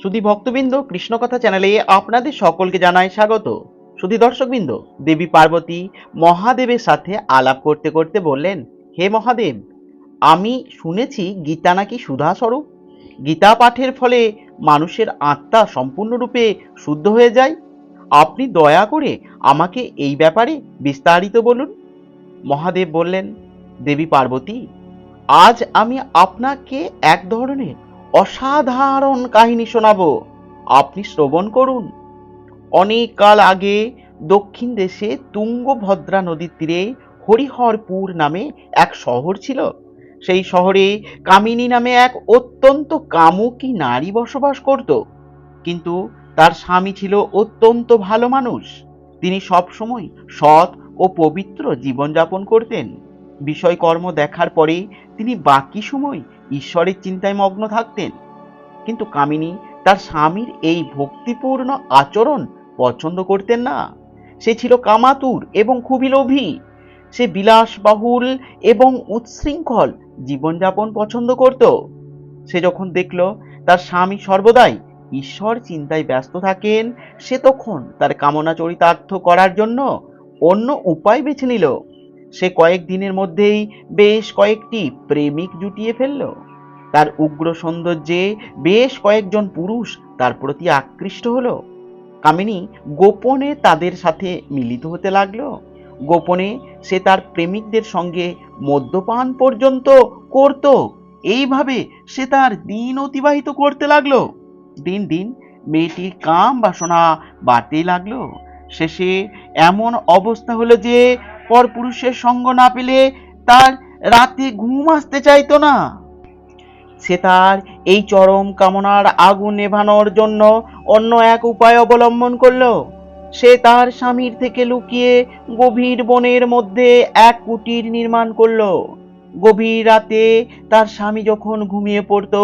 সুধী ভক্তবৃন্দ কৃষ্ণকথা চ্যানেলে আপনাদের সকলকে জানাই স্বাগত। সুধী দর্শকবৃন্দ, দেবী পার্বতী মহাদেবের সাথে আলাপ করতে করতে বললেন, হে মহাদেব, আমি শুনেছি গীতা নাকি সুধা স্বরূপ? গীতা পাঠের ফলে মানুষের আত্মা সম্পূর্ণরূপে শুদ্ধ হয়ে যায়? আপনি দয়া করে আমাকে এই ব্যাপারে বিস্তারিত বলুন। মহাদেব বললেন, দেবী পার্বতী, আজ আমি আপনাকে এক ধরনের অসাধারণ কাহিনী শোনাবো। আপনি শ্রবণ করুন। অনেক কাল আগে দক্ষিণ দেশে তুঙ্গভদ্রা নদীর তীরে হরিহরপুর নামে এক শহর ছিল। সেই শহরে কামিনী নামে এক অত্যন্ত কামুকী নারী বসবাস করত। কিন্তু তার স্বামী ছিল অত্যন্ত ভালো মানুষ। তিনি সবসময় সৎ ও পবিত্র জীবনযাপন করতেন। বিষয়কর্ম দেখার পরে তিনি বাকি সময় ঈশ্বরের চিন্তায় মগ্ন থাকতেন। কিন্তু কামিনী তার স্বামীর এই ভক্তিপূর্ণ আচরণ পছন্দ করতেন না। সে ছিল কামাতুর এবং খুবই লোভী। সে বিলাসবাহুল এবং উচ্ছৃঙ্খল জীবনযাপন পছন্দ করত। সে যখন দেখল তার স্বামী সর্বদাই ঈশ্বর চিন্তায় ব্যস্ত থাকেন, সে তখন তার কামনা চরিতার্থ করার জন্য অন্য উপায় বেছে নিল। সে কয়েক দিনের মধ্যেই বেশ কয়েকটি প্রেমিক জুটিয়ে ফেলল। তার উগ্র সৌন্দর্যে বেশ কয়েকজন পুরুষ তার প্রতি আকৃষ্ট হলো। কামিনী গোপনে তাদের সাথে মিলিত হতে লাগল। গোপনে সে তার প্রেমিকদের সঙ্গে মদ্যপান পর্যন্ত করত। এইভাবে সে তার দিন অতিবাহিত করতে লাগল। দিন দিন মেয়েটির কাম বাসনা বাড়তেই লাগল। শেষে এমন অবস্থা হলো যে, পরপুরুষের সঙ্গ না পেলে তার রাতে ঘুম আসতে চাইতো না। সে তার। এই চরম কামনার আগুন নেভানোর জন্য অন্য এক উপায় অবলম্বন করল। সে তার স্বামীর থেকে লুকিয়ে গভীর বনের মধ্যে এক কুটির নির্মাণ করল। গভীর রাতে তার স্বামী যখন ঘুমিয়ে পড়তো,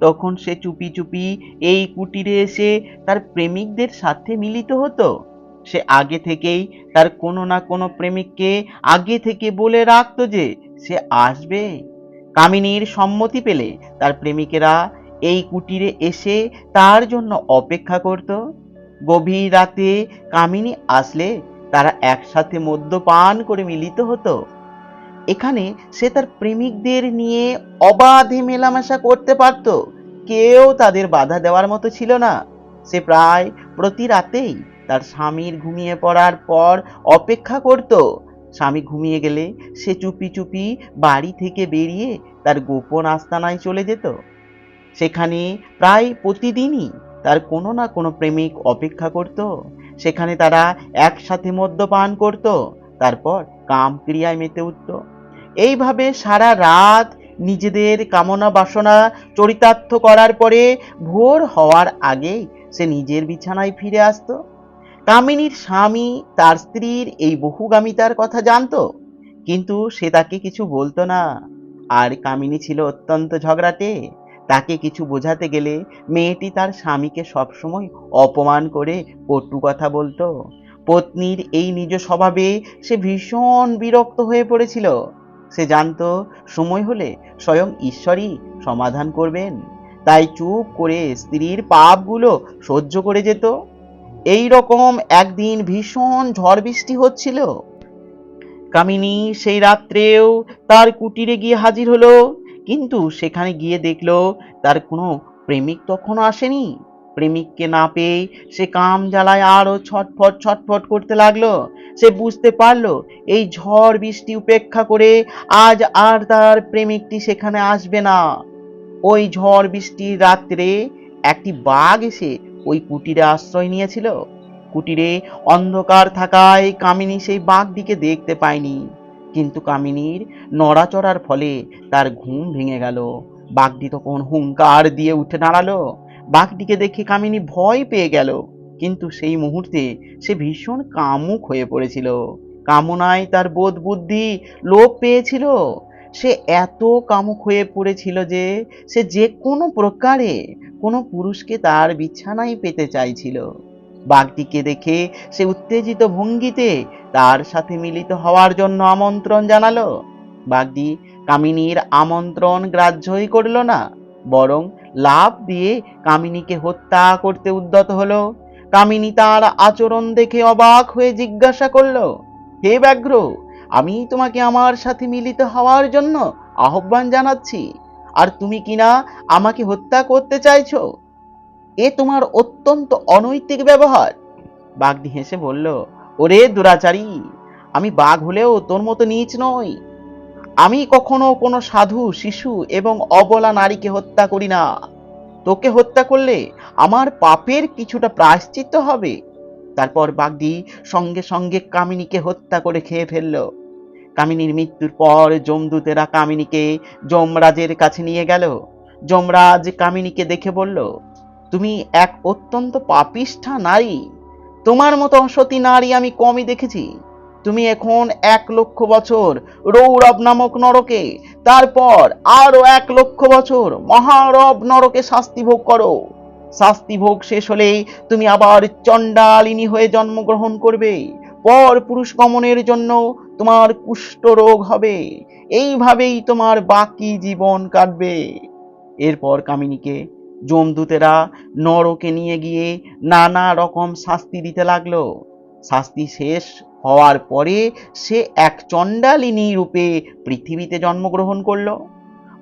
তখন সে চুপি চুপি এই কুটিরে এসে তার প্রেমিকদের সাথে মিলিত হতো। সে আগে থেকেই তার কোনো না কোনো প্রেমিককে আগে থেকে বলে রাখতো যে সে আসবে। কামিনীর সম্মতি পেলে তার প্রেমিকেরা এই কুটিরে এসে তার জন্য অপেক্ষা করত। গভীর রাতে কামিনী আসলে তারা একসাথে মদ্যপান করে মিলিত হতো। এখানে সে তার প্রেমিকদের নিয়ে অবাধে মেলামেশা করতে পারত। কেউ তাদের বাধা দেওয়ার মতো ছিল না। সে প্রায় প্রতি রাতেই তার স্বামীর ঘুমিয়ে পড়ার পর অপেক্ষা করত। স্বামী ঘুমিয়ে গেলে সে চুপি চুপি বাড়ি থেকে বেরিয়ে তার গোপন আস্তানায় চলে যেত। সেখানে প্রায় প্রতিদিনই তার কোনো না কোনো প্রেমিক অপেক্ষা করত। সেখানে তারা একসাথে মদ্যপান করত, তারপর কাম ক্রিয়ায় মেতে উঠত। এইভাবে সারা রাত নিজেদের কামনা বাসনা চরিতার্থ করার পরে ভোর হওয়ার আগেই সে নিজের বিছানায় ফিরে আসতো। কামিনীর স্বামী তার স্ত্রীর এই বহুগামিতার কথা জানতো, কিন্তু সে তাকে কিছু বলতো না। আর কামিনী ছিল অত্যন্ত ঝগড়াটে। তাকে কিছু বোঝাতে গেলে মেয়েটি তার স্বামীকে সবসময় অপমান করে কটু কথা বলতো। পত্নীর এই নিজ স্বভাবে সে ভীষণ বিরক্ত হয়ে পড়েছিল। সে জানতো, সময় হলে স্বয়ং ঈশ্বরই সমাধান করবেন। তাই চুপ করে স্ত্রীর পাপগুলো সহ্য করে যেত। এই রকম একদিন ভীষণ ঝড় বৃষ্টি হচ্ছিল। কামিনী সেই রাত্রেও তার কুটিরে গিয়ে হাজির হলো, কিন্তু সেখানে গিয়ে দেখল তার কোনো প্রেমিক তখনও আসেনি। প্রেমিককে না পেয়ে সে কাম জ্বালায় আরও ছটফট ছটফট করতে লাগল। সে বুঝতে পারল এই ঝড় বৃষ্টি উপেক্ষা করে আজ আর তার প্রেমিকটি সেখানে আসবে না। ওই ঝড় বৃষ্টির রাত্রে একটি বাঘ এসে ওই কুটিরে আশ্রয় নিয়েছিল? কুটিরে অন্ধকার থাকায় কামিনী সেই বাঘটিকে দেখতে পায়নি। কিন্তু কামিনীর নড়াচড়ার ফলে তার ঘুম ভেঙে গেল। বাঘটি তখন হুঙ্কার দিয়ে উঠে দাঁড়াল। বাঘটিকে দেখে কামিনী ভয় পেয়ে গেল। কিন্তু সেই মুহূর্তে সে ভীষণ কামুক হয়ে পড়েছিল। কামনায় তার বোধ বুদ্ধি লোপ পেয়েছিল। সে এত কামুক হয়ে পড়েছিল যে সে যে কোনো প্রকারে কোনো পুরুষকে তার বিছানায় পেতে চাইছিল। বাঘটিকে দেখে সে উত্তেজিত ভঙ্গিতে তার সাথে মিলিত হওয়ার জন্য আমন্ত্রণ জানালো। বাঘটি কামিনীর আমন্ত্রণ গ্রাহ্যই করল না, বরং লাভ দিয়ে কামিনীকে হত্যা করতে উদ্যত হলো। কামিনী তার আচরণ দেখে অবাক হয়ে জিজ্ঞাসা করল, হে ব্যাঘ্র, আমি তোমাকে আমার সাথে মিলিত হওয়ার জন্য আহ্বান জানাচ্ছি। আর তুমি কিনা আমাকে হত্যা করতে চাইছ? এ তোমার অত্যন্ত অনৈতিক ব্যবহার। বাঘটি হেসে বলল, ওরে দুরাচারী, আমি বাঘ হলেও তোর মতো নীচ নই। আমি কখনো কোনো সাধু, শিশু এবং অবলা নারীকে হত্যা করি না। তোকে হত্যা করলে আমার পাপের কিছুটা প্রায়শ্চিত্ত হবে। তারপর বাগদি সঙ্গে সঙ্গে কামিনীকে হত্যা করে খেয়ে ফেলল। কামিনীর মৃত্যুর পর যমদূতেরা কামিনীকে যমরাজের কাছে নিয়ে গেল। যমরাজ কামিনীকে দেখে বলল, তুমি এক অত্যন্ত পাপিষ্ঠা নারী। তোমার মতো অসতী নারী আমি কমই দেখেছি। তুমি এখন এক লক্ষ বছর রৌরব নামক নরকে, তারপর আরও এক লক্ষ বছর মহারব নরকে শাস্তি ভোগ করো। শাস্তি ভোগ শেষ হলেই তুমি আবার চণ্ডালিনী হয়ে জন্মগ্রহণ করবে। পর পুরুষ গমনের জন্য তোমার কুষ্ঠ রোগ হবে। এইভাবেই তোমার বাকি জীবন কাটবে। এরপর কামিনীকে যমদূতেরা নরকে নিয়ে গিয়ে নানা রকম শাস্তি দিতে লাগল। শাস্তি শেষ হওয়ার পরে সে এক চণ্ডালিনী রূপে পৃথিবীতে জন্মগ্রহণ করল।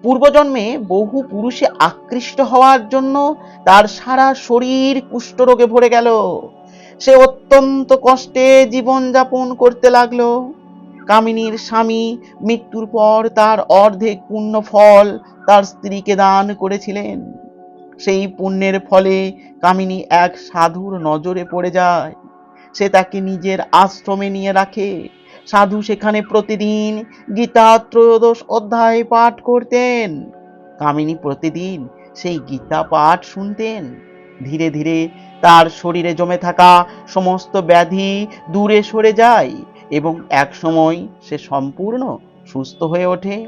পূর্বজন্মে বহু পুরুষে আকৃষ্ট হওয়ার জন্য তার সারা শরীর কুষ্ঠরোগে ভরে গেল। সে অত্যন্ত কষ্টে জীবন যাপন করতে লাগল। কামিনীর স্বামী মৃত্যুর পর তার অর্ধেক পুণ্য ফল তার স্ত্রীকে দান করেছিলেন। সেই পুণ্যের ফলে কামিনী এক সাধুর নজরে পড়ে যায়। সে তাকে নিজের আশ্রমে নিয়ে রাখে। সাধু সেখানে প্রতিদিন গীতা ত্রয়োদশ অধ্যায় পাঠ করতেন। কামিনী প্রতিদিন সেই গীতা পাঠ শুনতেন। ধীরে ধীরে তার শরীরে জমে থাকা সমস্ত ব্যাধি দূরে সরে যায় এবং এক সময় সে সম্পূর্ণ সুস্থ হয়ে ওঠে।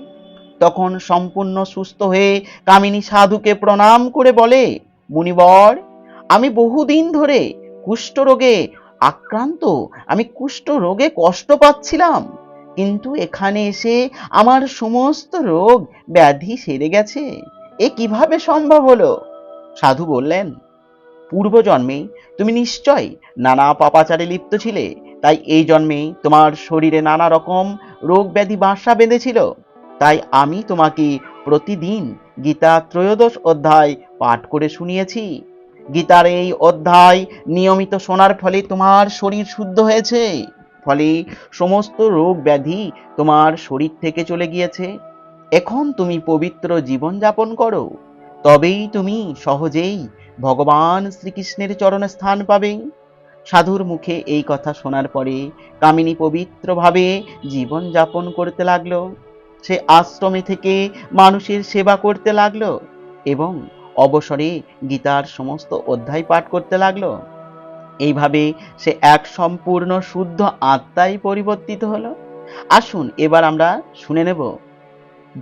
তখন সম্পূর্ণ সুস্থ হয়ে কামিনী সাধুকে প্রণাম করে বলে, মুনিবর, আমি বহুদিন ধরে কুষ্ঠরোগে আক্রান্ত। আমি কুষ্ঠ রোগে কষ্ট পাচ্ছিলাম। কিন্তু এখানে এসে আমার সমস্ত রোগ, ব্যাধি সেরে গেছে। এ কীভাবে সম্ভব হলো? সাধু বললেন পূর্বজন্মে তুমি নিশ্চয় নানা পাপাচারে লিপ্ত ছিলে, তাই এই জন্মে তোমার শরীরে নানা রকম রোগ ব্যাধি বাসা বেঁধেছিল। তাই আমি তোমাকে প্রতিদিন গীতা ত্রয়োদশ অধ্যায় পাঠ করে শুনিয়েছি। গীতার এই অধ্যায় নিয়মিত শোনার ফলে তোমার শরীর শুদ্ধ হয়েছে, ফলে সমস্ত রোগ ব্যাধি তোমার শরীর থেকে চলে গিয়েছে। এখন তুমি পবিত্র জীবন যাপন করো, তবেই তুমি সহজেই ভগবান শ্রীকৃষ্ণের চরণে স্থান পাবে। সাধুর মুখে এই কথা শোনার পরে কামিনী পবিত্রভাবে জীবন যাপন করতে লাগল। সে আশ্রমে থেকে মানুষের সেবা করতে লাগল এবং অবসরে গীতার সমস্ত অধ্যায় পাঠ করতে লাগল। এইভাবে সে এক সম্পূর্ণ শুদ্ধ আত্মায় পরিবর্তিত হলো। আসুন এবার আমরা শুনে নেব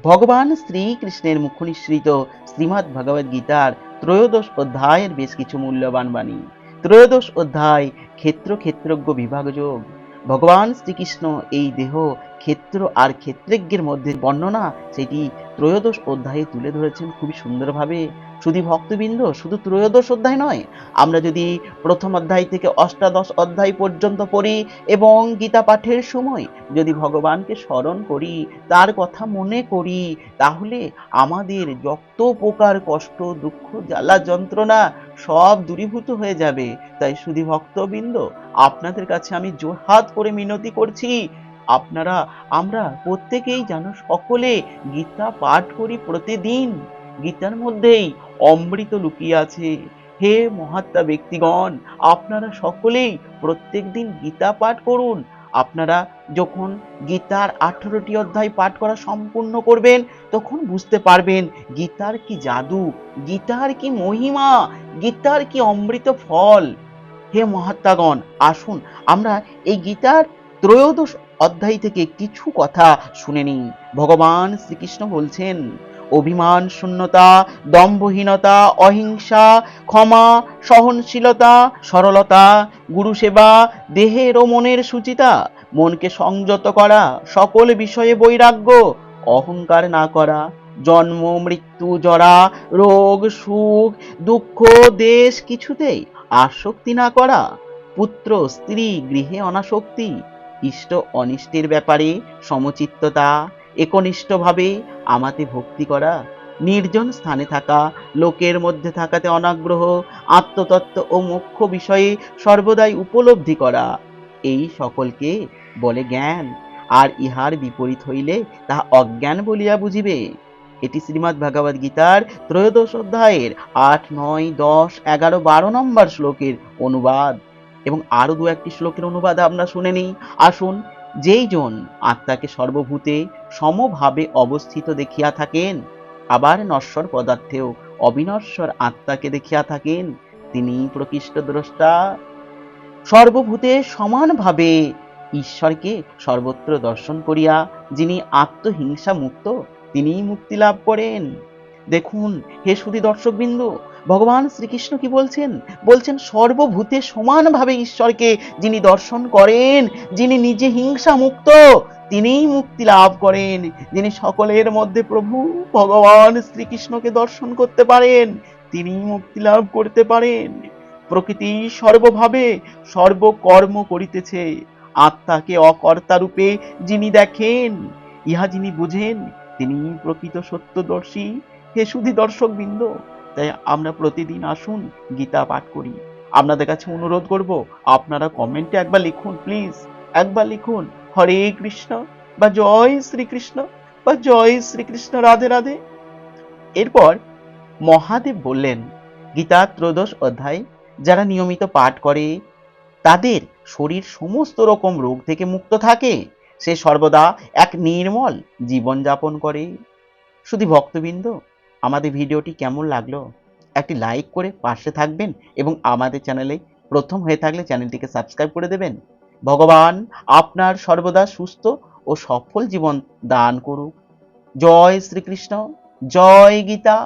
ভগবান শ্রীকৃষ্ণের মুখ নিঃসৃত শ্রীমদ্ ভগবদ গীতার ত্রয়োদশ অধ্যায়ের বেশ কিছু মূল্যবান বাণী। ত্রয়োদশ অধ্যায় ক্ষেত্র ক্ষেত্রজ্ঞ বিভাগযোগ। ভগবান শ্রীকৃষ্ণ এই দেহ ক্ষেত্র আর ক্ষেত্রজ্ঞের মধ্যে বর্ণনা সেটি ত্রয়োদশ অধ্যায়ে তুলে ধরেছেন খুবই সুন্দরভাবে। শুধু ভক্তবৃন্দ, শুধু ত্রয়োদশ অধ্যায় নয়, আমরা যদি প্রথম অধ্যায় থেকে অষ্টাদশ অধ্যায় পর্যন্ত পড়ি এবং গীতা পাঠের সময় যদি ভগবানকে স্মরণ করি, তার কথা মনে করি, তাহলে আমাদের যত প্রকার কষ্ট, দুঃখ, জ্বালা, যন্ত্রণা সব দূরীভূত হয়ে যাবে। তাই শুধু ভক্তবৃন্দ, আপনাদের কাছে আমি জোরহাত করে মিনতি করছি আপনারা, আমরা প্রত্যেকেই যেন সকলে গীতা পাঠ করি প্রতিদিন। গীতার মধ্যেই অমৃত লুকিয়ে আছে। হে মহাত্মা ব্যক্তিগণ, আপনারা সকলেই প্রত্যেক দিন গীতা পাঠ করুন। আপনারা যখন গীতার আঠারোটি অধ্যায় পাঠ করা সম্পূর্ণ করবেন, তখন বুঝতে পারবেন গীতার কি জাদু, গীতার কি মহিমা, গীতার কি অমৃত ফল। হে মহাত্মাগণ, আসুন, আমরা এই গীতার ত্রয়োদশ অধ্যায় থেকে কিছু কথা শুনে নিই। ভগবান শ্রীকৃষ্ণ বলছেন, অভিমান, শূন্যতা, দম্ভহীনতা, অহিংসা, ক্ষমা, সহনশীলতা, সরলতা, গুরুসেবা, দেহের ও মনের সুচিতা, মনকে সংযত করা, সকল বিষয়ে বৈরাগ্য, অহংকার না করা, জন্ম, মৃত্যু, জরা, রোগ, সুখ, দুঃখ, দেশ কিছুতেই আসক্তি না করা, পুত্র, স্ত্রী, গৃহে অনাসক্তি ইষ্ট অনিষ্টের ব্যাপারে সমচিত্ততা, একনিষ্ঠভাবে আমাতে ভক্তি করা, নির্জন স্থানে থাকা, লোকের মধ্যে থাকাতে অনাগ্রহ, আত্মতত্ত্ব ও মুখ্য বিষয়ে সর্বদাই উপলব্ধি করা, এই সকলকে বলে জ্ঞান, আর ইহার বিপরীত হইলে তাহা অজ্ঞান বলিয়া বুঝিবে। এটি শ্রীমদ্ ভাগবত গীতার ত্রয়োদশ অধ্যায়ের আট, নয়, দশ, এগারো, বারো নম্বর শ্লোকের অনুবাদ। এবং আরও দু একটি শ্লোকের অনুবাদ আমরা শুনে নিই। আসুন, যেই জন আত্মাকে সর্বভূতে সমভাবে অবস্থিত দেখিয়া থাকেন, আবার নশ্বর পদার্থেও অবিনশ্বর আত্মাকে দেখিয়া থাকেন, তিনি প্রকৃষ্ট দ্রষ্টা। সর্বভূতে সমানভাবে ঈশ্বরকে সর্বত্র দর্শন করিয়া যিনি আত্মহিংসা মুক্ত তিনিই মুক্তি লাভ করেন। দেখুন, হে সুধী দর্শকবৃন্দ ভগবান শ্রীকৃষ্ণ কি বলছেন? বলছেন, সর্বভূতে সমানভাবে ঈশ্বরকে যিনি দর্শন করেন, যিনি নিজে হিংসা মুক্ত, তিনিই মুক্তি লাভ করেন। যিনি সকলের মধ্যে প্রভু, ভগবান শ্রীকৃষ্ণকে দর্শন করতে পারেন, তিনিই মুক্তি লাভ করতে পারেন। প্রকৃতি সর্বভাবে সর্বকর্ম করিতেছে। আত্মাকে অকর্তা রূপে যিনি দেখেন, ইহা যিনি বুঝেন তিনি প্রকৃত সত্যদর্শী। হে সুধী দর্শক বৃন্দ তাই আমরা প্রতিদিন আসুন, গীতা পাঠ করি। আপনাদের কাছে অনুরোধ করব, আপনারা কমেন্টে একবার লিখুন প্লিজ একবার লিখুন, হরে কৃষ্ণ বা জয় শ্রীকৃষ্ণ বা জয় শ্রীকৃষ্ণ রাধে রাধে। এরপর মহাদেব বললেন, গীতা ত্রয়োদশ অধ্যায়, যারা নিয়মিত পাঠ করে, তাদের শরীর সমস্ত রকম রোগ থেকে মুক্ত থাকে। সে সর্বদা এক নির্মল জীবনযাপন করে। শুধু ভক্তবৃন্দ আমাদের ভিডিওটি কেমন লাগল? একটি লাইক করে পাশে থাকবেন এবং আমাদের চ্যানেলে প্রথম হয়ে থাকলে চ্যানেলটিকে সাবস্ক্রাইব করে দেবেন। ভগবান আপনার সর্বদা সুস্থ ও সফল জীবন দান করুক। জয় শ্রীকৃষ্ণ, জয় গীতা।